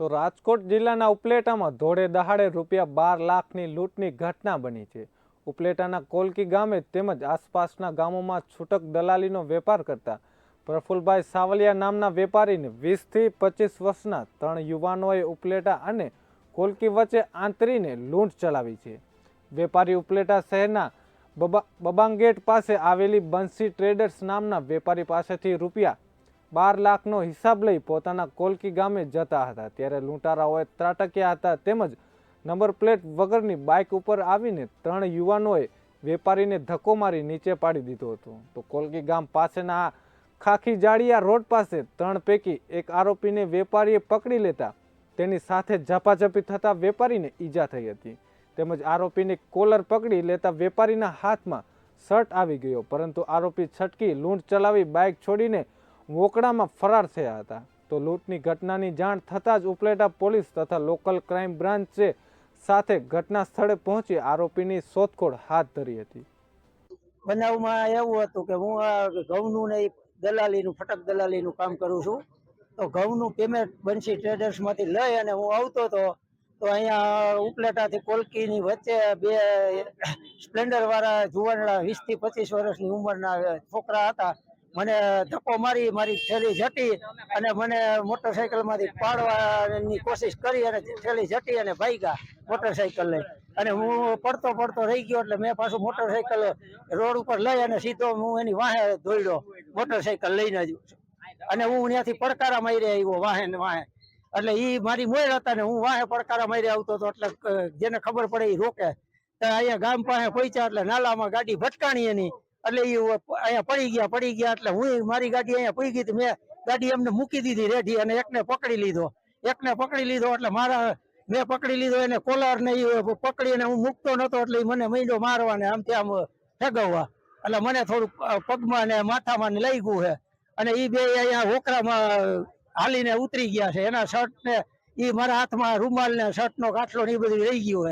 તો રાજકોટ જિલ્લાના ઉપલેટામાં ધોળે દહાડે રૂપિયા બાર લાખની લૂંટની ઘટના બની છે. ઉપલેટાના કોલકી ગામે તેમજ આસપાસના ગામોમાં છૂટક દલાલીનો વેપાર કરતા પ્રફુલભાઈ સાવલિયા નામના વેપારીને વીસથી પચીસ વર્ષના ત્રણ યુવાનોએ ઉપલેટા અને કોલકી વચ્ચે આંતરીને લૂંટ ચલાવી છે. વેપારી ઉપલેટા શહેરના બબા બબાંગેટ પાસે આવેલી બંસી ટ્રેડર્સ નામના વેપારી પાસેથી રૂપિયા બાર લાખનો હિસાબ લઈ પોતાના કોલકી ગામે જતા હતા. ત્યારે લૂંટારાઓએ ત્રાટક્યા હતા તેમજ નંબર પ્લેટ વગરની બાઇક ઉપર આવીને ત્રણ યુવાનોએ વેપારીને ધક્કો મારી નીચે પાડી દીધો હતો. તો કોલકી ગામ પાસેના આ ખાખી જાળિયા રોડ પાસે ત્રણ પૈકી એક આરોપીને વેપારીએ પકડી લેતા તેની સાથે ઝપાઝપી થતા વેપારીને ઈજા થઈ હતી. તેમજ આરોપીને કોલર પકડી લેતા વેપારીના હાથમાં શર્ટ આવી ગયો. પરંતુ આરોપી છટકી, લૂંટ ચલાવી બાઇક છોડીને વોકડામાં ફરાર થયા હતા. તો લૂંટની ઘટનાની જાણ થતાં જ ઉપલેટા પોલીસ તથા લોકલ ક્રાઇમ બ્રાન્ચે સાથે ઘટના સ્થળે પહોંચી આરોપીની શોધખોળ હાથ ધરી હતી. બનાવમાં એવું હતું કે હું આ ઘઉંનું ને દલાલીનું, ફટક દલાલીનું કામ કરું છું. તો ઘઉંનું પેમેન્ટ બંસી ટ્રેડર્સમાંથી લઈ અને હું આવતો હતો. તો અહીંયા ઉપલેટાથી કોલકીની વચ્ચે બે સ્પ્લેન્ડરવાળા જુવાનડા વીસથી પચીસ વર્ષની ઉંમરના છોકરા હતા. મને ધક્કો મારી મારી થેલી જટી અને મને મોટરસાયકલમાંથી પાડવાની કોશિશ કરી અને થેલી જટી અને ભાગ્યા મોટરસાયકલ લઈ અને હું પડતો પડતો રહી ગયો એટલે મેં પાછું મોટરસાયકલ રોડ ઉપર લઈ અને સીધો હું એની વાહે દોડ્યો, મોટરસાયકલ લઈને જ. અને હું ત્યાંથી પડકારા મારી આવ્યો વાહે ને વાહે. એટલે એ મારી મોર હતા ને હું વાહે પડકારા મારી આવતો હતો એટલે જેને ખબર પડે એ રોકે. અહીંયા ગામ પાસે પહોંચ્યા એટલે નાલામાં ગાડી ભટકાણી એની. એટલે એ અહીંયા પડી ગયા પડી ગયા એટલે હું મારી ગાડી અહીંયા પડી ગઈ મેં ગાડી એમને મૂકી દીધી રેડી અને એકને પકડી લીધો. એકને પકડી લીધો એટલે મારા, મેં પકડી લીધો એને કોલર ને ઈ પકડીને હું મૂકતો નતો એટલે મને મહિનો મારવા ને આમ ત્યાં ફેગવવા એટલે મને થોડું પગમાં ને માથામાં ને લઈ ગયું છે અને એ બે અહીંયા હોકરામાં હાલીને ઉતરી ગયા છે. એના શર્ટ ને એ મારા હાથમાં રૂમાલ ને શર્ટ નો કાટલો ને એ બધું રહી ગયું